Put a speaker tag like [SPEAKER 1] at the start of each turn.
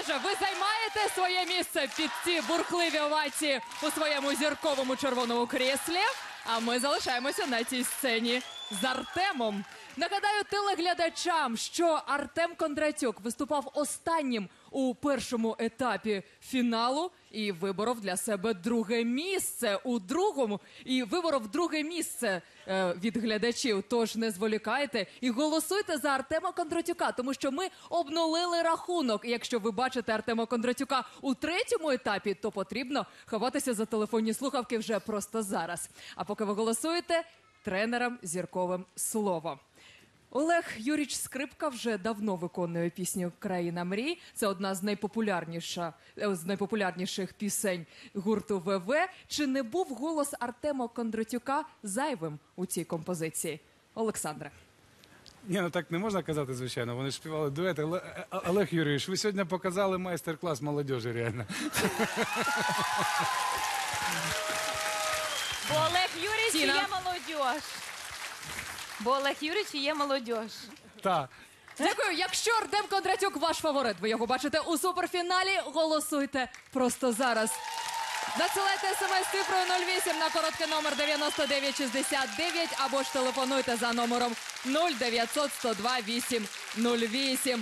[SPEAKER 1] Олеже, ви займаєте своє місце під ці бурхливі овації у своєму зірковому червоному кріслі. А ми залишаємося на цій сцені з Артемом. Нагадаю телеглядачам, що Артем Кондратюк виступав останнім у першому етапі фіналу і виборов для себе друге місце у другому. І виборов друге місце е, від глядачів. Тож не зволікайте і голосуйте за Артема Кондратюка, тому що ми обнулили рахунок. І якщо ви бачите Артема Кондратюка у третьому етапі, то потрібно ховатися за телефонні слухавки вже просто зараз. А поки ви голосуєте, тренерам зірковим слово. Олег Юріч Скрипка вже давно виконує пісню Країна мрій. Це одна з найпопулярніша е, з найпопулярніших пісень гурту ВВ. Чи не був голос Артема Кондратюка зайвим у цій композиції? Олександре.
[SPEAKER 2] Ні, ну так не можна казати, звичайно. Вони співали дует. Але е, Олег Юрійович, ви сьогодні показали майстер-клас молодіжі, реально.
[SPEAKER 3] Олег Юрійович
[SPEAKER 1] Тіна.
[SPEAKER 3] є молодь. Бо Олег Юрійович є молодь.
[SPEAKER 2] Так.
[SPEAKER 1] Дякую. Якщо Артем Кондратюк ваш фаворит, ви його бачите у суперфіналі. Голосуйте просто зараз. Надсилайте смс цифрою 08 на короткий номер 9969 або ж телефонуйте за номером 0900 102 808.